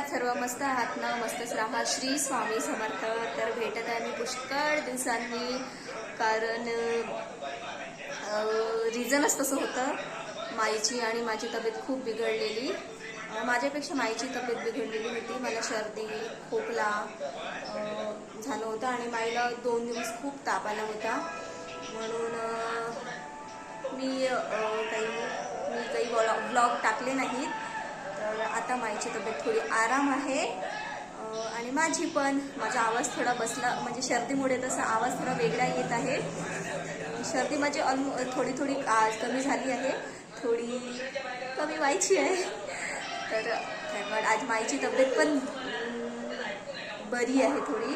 आहात सर्व मस्त आहात ना? मस्तच राहा. श्री स्वामी समर्थ. तर भेटत आहे मी पुष्कळ दिवसांनी कारण रिझनच तसं होतं. माईची आणि माझी तब्येत खूप बिघडलेली. माझ्यापेक्षा माईची तब्येत बिघडलेली होती. मला सर्दी खोकला झालं होतं आणि माईला दोन दिवस खूप ताप आला होता. म्हणून मी काही मी काही ब्लॉग ब्लॉग टाकले नाहीत. तर आता माईची तब्येत थोडी आराम आहे. आणि माझी पण. माझा आवाज थोडा बसला म्हणजे सर्दीमुळे तसा आवाज थोडा वेगळा येत आहे. सर्दी माझी ऑलमो थोडी थोडी आज कमी झाली आहे. थोडी कमी व्हायची आहे. तर पण आज माईची तब्येत पण बरी आहे थोडी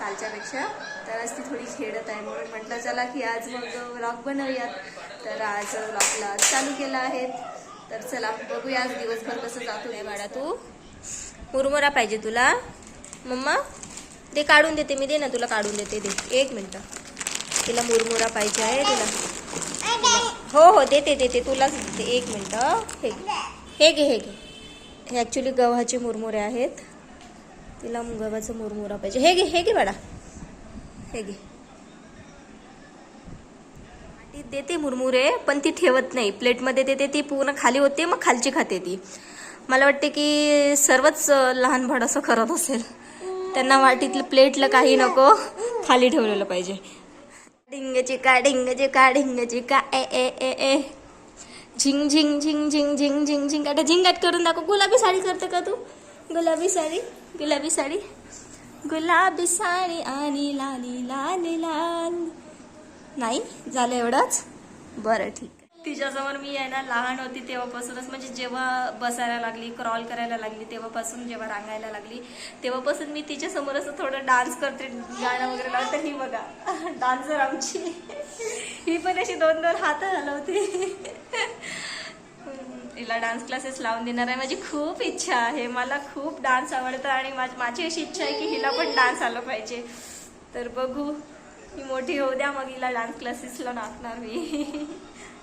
कालच्यापेक्षा. तर आज ती थोडी खेळत आहे म्हणून म्हटलं चला की आज मग व्लॉग बनवूयात. तर आज व्लॉगला चालू केला आहे. तर चला बघूया आज दिवसभर कसं जातो रे बाळा तू. मुरमुरा पाहिजे तुला. मम्मा ते काढून देते मी दे ना तुला काढून देते दे. एक मिनटं. तिला मुरमुरा पाहिजे आहे तिला. हो हो देते देते तुलाच देते. एक मिनटं. हे घे. हे घे हे घे. हे ॲक्च्युली गव्हाचे मुरमुरे आहेत. तिला गव्हाचं मुरमुरा पाहिजे. हे घे हे घे बाळा. हे घे. ती देते मुरमुरे पण ती ठेवत नाही. प्लेटमध्ये देते ती पूर्ण खाली होते मग खालची खाते ती. मला वाटते की सर्वच लहान भाड असं करत असेल. त्यांना वाटीतलं प्लेटला काही नको खाली ठेवलेलं पाहिजे. डिंगची का डिंगची का डिंगची का ए ए ए ए. झिंग झिंग झिंग झिंग झिंग झिंग झिंग. आता झिंगाट करून दाखव. गुलाबी साडी करते का तू? गुलाबी साडी गुलाबी साडी. गुलाबी साडी आणि लाली लाली लाल. नाही झालं एवढंच? बरं ठीक. आहे तिच्यासमोर मी आहे ना लहान होती तेव्हापासूनच म्हणजे जेव्हा बसायला लागली क्रॉल करायला लागली तेव्हापासून जेव्हा रांगायला लागली तेव्हापासून मी तिच्या समोर असं थोडं डान्स करते गाणं वगैरे लावते ही बघा. डान्सर आमची. ही पण अशी दोन दोन हात हलवते हिला डान्स क्लासेस लावून देणार आहे. माझी खूप इच्छा आहे. मला खूप डान्स आवडतं आणि माझ- माझी अशी इच्छा आहे की हिला पण डान्स आलं पाहिजे. तर बघू. ही मोठी होऊ द्या मग हिला डान्स क्लासेसला टाकणार मी.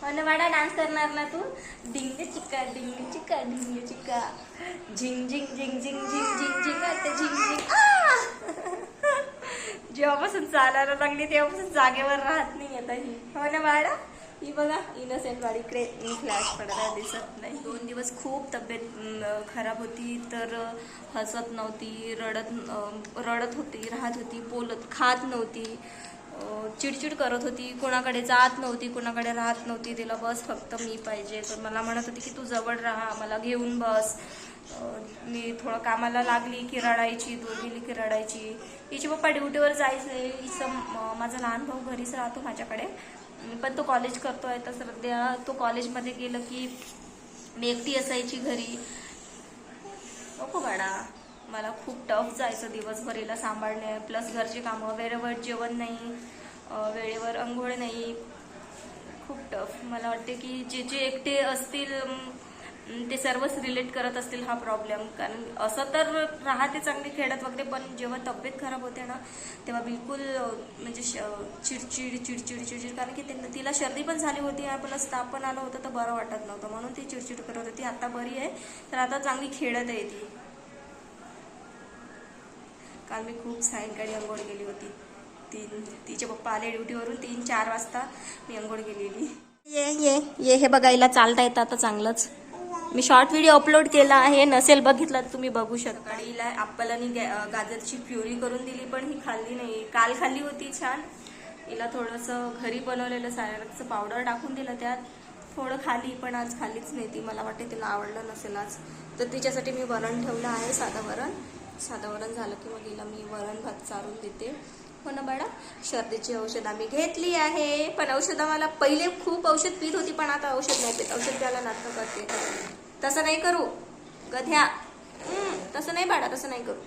आणि वाडा डान्स करणार ना तू? डिंग चिक्का डिंग चिक्का डिंग चिक्का. झिंग झिंग झिंग झिंग झिंग झिंग झिंग आता झिंग झिंग. जेव्हापासून चालायला लागली तेव्हापासून जागेवर राहत नाही आता ही. हो ना बाळा ही बघा इनोसेंट वाडी. इकडे फ्लॅश पडायला दिसत नाही. दोन दिवस खूप तब्येत खराब होती तर हसत नव्हती रडत रडत होती राहत होती बोलत खात नव्हती. चिडचिड करत होती. कोणाकडे जात नव्हती कोणाकडे राहत नव्हती. तिला बस फक्त मी पाहिजे. तर मला म्हणत होती की तू जवळ राहा मला घेऊन बस. मी थोडं कामाला लागली की रडायची दूर गेली की रडायची हिचे पप्पा ड्युटीवर जायचे. हिचं माझा लहान भाऊ घरीच राहतो माझ्याकडे. पण तो कॉलेज करतोय. तर सध्या तो कॉलेजमध्ये गेलं की मी एकटी असायची घरी. नको बाळा. मला खूप टफ जायचं दिवसभर हिला सांभाळणे प्लस घरची कामं वेळेवर जेवण नाही वेळेवर अंघोळ नाही. खूप टफ मला वाटते की जे जे एकटे असतील ते सर्वच रिलेट करत असतील हा प्रॉब्लेम कारण असं तर राहते चांगली खेळत वगैरे पण जेव्हा तब्येत खराब होते ना तेव्हा बिलकुल म्हणजे श- चिडचिड चिडचिड चिडचिड कारण की त्यांना तिला सर्दी पण झाली होती प्लस ताप पण आलं होतं तर बरं वाटत नव्हतं. म्हणून ती चिडचिड करत होती. आता बरी आहे तर आता चांगली खेळत आहे ती. काल मी खूप सायंकाळी आंघोळ गेली होती. तीन तिचे पप्पा आले ड्युटीवरून तीन चार वाजता मी आंघोळ गेलेली ये ये ये हे बघायला चालता येतं आता चांगलंच. मी शॉर्ट व्हिडिओ अपलोड केला आहे नसेल बघितला तर तुम्ही बघू शकता. हिला गा- गाजरची प्युरी करून दिली पण ही खाल्ली नाही. काल खाल्ली होती छान. हिला थोडंसं घरी बनवलेलं सायरकचं पावडर टाकून दिलं त्यात. थोडं खाली पण आज खाल्लीच नाही ती. मला वाटते तिला आवडलं नसेल आज तर तिच्यासाठी मी वरण ठेवलं आहे साधं वरण साधं वरण झालं की मग हिला मी वरण भात चारून देते. हो ना बाळा? सर्दीची औषध आम्ही घेतली आहे. पण औषधं मला पहिले खूप औषध पित होती पण आता औषध नाही पित. औषध द्यायला नाटकं करते. तसं नाही करू. गध्या. तसं नाही बाळा तसं नाही करू.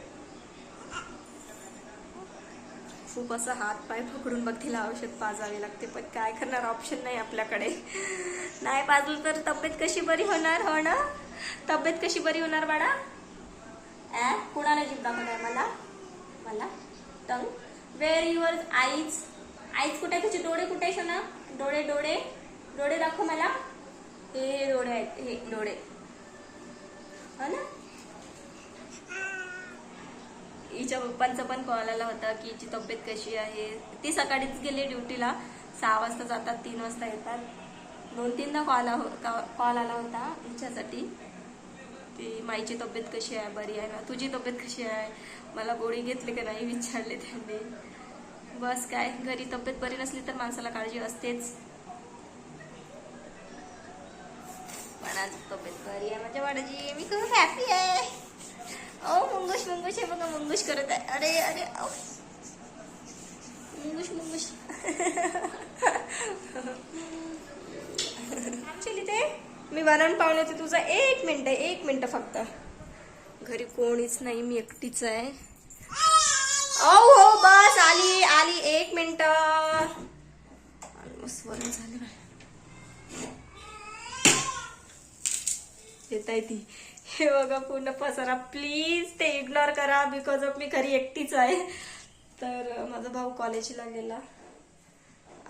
खूप असं हात पाय पकडून मग तिला औषध पाजावे लागते पण काय करणार? ऑप्शन नाही आपल्याकडे. नाही पाजलं तर तब्येत कशी बरी होणार? हो ना? तब्येत कशी बरी होणार बाळा? ए कुणाला जीभ दाखवत आहे? मला? मला? Tongue? Where your eyes eyes कुठे आहे तुझे? डोळे कुठे आहे ना डोळे डोळे? डोळे दाखव मला. हे डोळे आहेत. हे डोळे. हो ना? हिच्या पप्पांचा पण कॉल आला होता की हिची तब्येत कशी आहे? ती सकाळीच गेली ड्युटीला. सहा वाजता जातात तीन वाजता येतात. दोन तीनदा कॉल हो- कॉल आला होता हिच्यासाठी. की माईची तब्येत कशी आहे? बरी आहे ना? तुझी तब्येत कशी आहे? मला गोळी घेतली का नाही? विचारले त्यांनी. बस काय घरी तब्येत बरी नसली तर माणसाला काळजी असतेच. पण आज तब्येत बरी आहे. म्हणजे माझ्या वाडाची मी खूप हॅपी आहे. ओ मुंगुश मुंगुश आहे बघा मुंगुश करत आहे. अरे अरे औ. मुंगुश मुंगुश ऍक्च्युली ते मी वरण पाहुणे होते तुझा एक मिनिट आहे एक मिनिट फक्त. घरी कोणीच नाही मी एकटीच आहे. औ हो बस आली आली एक मिनिट. ऑलमोस्ट वरण झाले बाय. येत आहे ती. हे बघा पूर्ण पसरा. प्लीज ते इग्नोर करा बिकॉज ऑफ मी घरी एकटीच आहे. तर माझा भाऊ कॉलेजला गेला.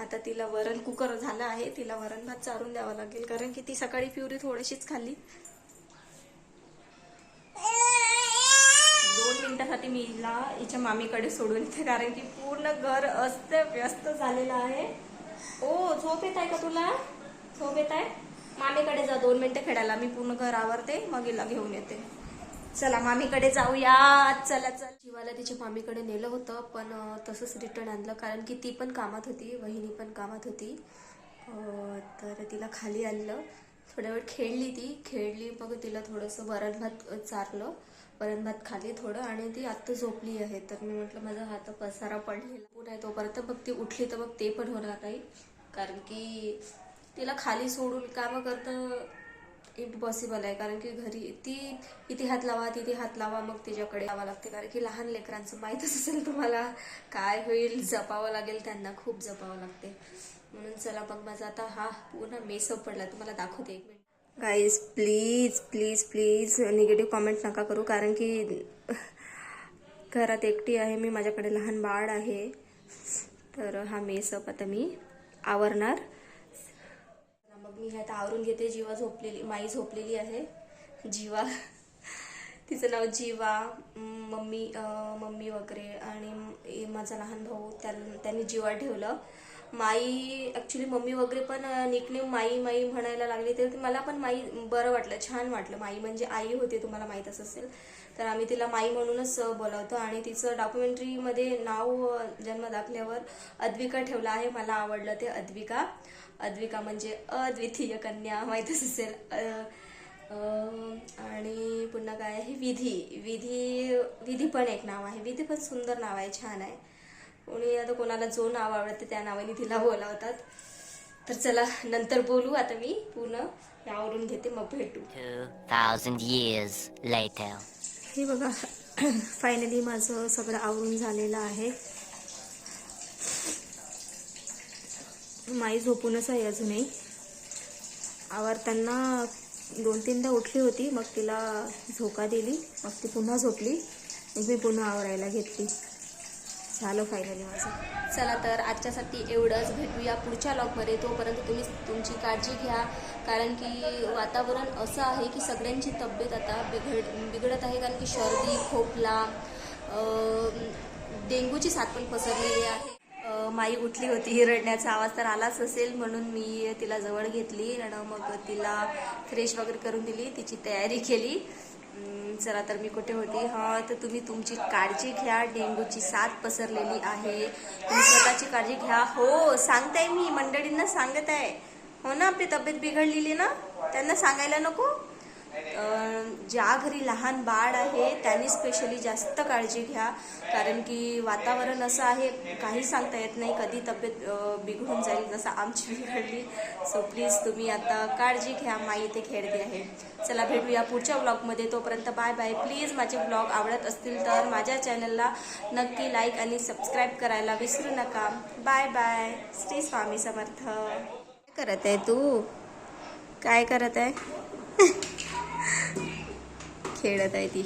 आता तिला वरण कुकर झालं आहे तिला वरण भात चारून द्यावा लागेल कारण की ती सकाळी प्युरी थोडीशीच खाल्ली. दोन मिनिटासाठी मी हिला हिच्या मामीकडे सोडून येते कारण की पूर्ण घर अस्त व्यस्त झालेलं आहे. ओ झोप येत आहे का तुला? झोप येत आहे? मामीकडे जा दोन मिनिटं खेळायला मी पूर्ण घर आवरते मग हिला घेऊन येते. चला मामीकडे जाऊया चला चल. शिवाला तिच्या मामीकडे नेलं होतं पण तसंच रिटर्न आणलं कारण की ती पण कामात होती वहिनी पण कामात होती. तर तिला खाली आणलं. थोड्या वेळ खेळली ती. खेळली मग तिला थोडंसं वरण भात चारलं. वरण भात खाली थोडं आणि ती आत्ता झोपली आहे. तर मी म्हटलं माझा हात पसारा पडलेला पूर्ण आहे तोपर्यंत मग ती उठली तर मग ते पण होणार नाही. कारण की तिला खाली सोडून कामं करतं इम्पॉसिबल आहे. कारण की घरी ती इथे हात लावा तिथे हात लावा मग तिच्याकडे यावं लागते. कारण की लहान लेकरांचं माहीतच असेल तुम्हाला काय होईल जपावं लागेल त्यांना खूप जपावं लागते. म्हणून चला मग माझा आता हा पूर्ण मेसअप पडला तुम्हाला दाखवते एक minute. Guys please please please negative comment नका करू. कारण की घरात एकटी आहे मी माझ्याकडे लहान बाळ आहे. तर हा मेसअप आता मी आवरणार. मग मी हे आता आवरून घेते. जीवा झोपलेली माई झोपलेली आहे. जीवा. तिचं नाव जीवा. मम्मी मम्मी वगैरे आणि माझा लहान भाऊ त्यांनी जीवा ठेवलं. माई ॲक्च्युली मम्मी वगैरे पण निकनेम माई माई म्हणायला लागली. तर मला पण माई बरं वाटलं छान वाटलं. माई म्हणजे आई होती तुम्हाला माहीतच असेल. तर आम्ही तिला माई म्हणूनच बोलावतो. आणि तिचं डॉक्युमेंटरीमध्ये नाव जन्म दाखल्यावर अद्विका ठेवलं आहे. मला आवडलं ते अद्विका. अद्विका म्हणजे अद्वितीय कन्या माहीतच असेल आणि पुन्हा काय आहे? विधी. विधी विधी पण एक नाव आहे. विधी पण सुंदर नाव आहे छान आहे. कोणी आता कोणाला जो नाव आवडते त्या नावाने तिला बोलावतात. तर चला नंतर बोलू. आता मी पूर्ण यावरून घेते. मग भेटू. 2,000 years later. हे बघा फायनली माझं सगळं आवरून झालेलं आहे. माई झोपूनच आहे अजूनही. आवरताना दोन तीनदा उठली होती मग तिला झोका दिली मग ती पुन्हा झोपली मग मी पुन्हा आवरायला घेतली. झालं फायनली माझं. चला तर आजच्यासाठी एवढंच. भेटूया पुढच्या लॉकमध्ये तोपर्यंत तुम्ही तुमची काळजी घ्या. कारण की वातावरण असं आहे की सगळ्यांची तब्येत आता बिघड बिघडत आहे. कारण की सर्दी खोकला डेंग्यूची साथ पण पसरलेली आहे. माई उठली होती रडण्याचा आवाज तर आलाच असेल म्हणून मी तिला जवळ घेतली आणि मग तिला फ्रेश वगैरे करून दिली तिची तयारी केली. चला तर मी कुठे होती? हा तर तुम्ही तुमची काळजी घ्या डेंग्यूची साथ पसरलेली आहे. तुम्ही स्वतःची काळजी घ्या. हो सांगताय मी मंडळींना सांगत आहे हो ना आपली तब्येत बिघडलेली ना? त्यांना सांगायला नको? ज्या घरी लहान बाळ आहे त्यांनी स्पेशली जास्त काळजी घ्या. कारण की वातावरण असं आहे काही सांगता येत नाही कधी तब्येत बिघडून जाईल जसं आमची बिघडली. सो प्लीज तुम्ही आता काळजी घ्या माई इथे खेळते आहे. चला भेटूया पुढच्या ब्लॉगमध्ये तोपर्यंत बाय बाय प्लीज माझे ब्लॉग आवडत असतील तर माझ्या चॅनलला नक्की लाईक आणि सबस्क्राईब करायला विसरू नका. Bye bye Shri Swami Samarth. काय करत आहे तू? काय करत आहे? खेळत आहे ती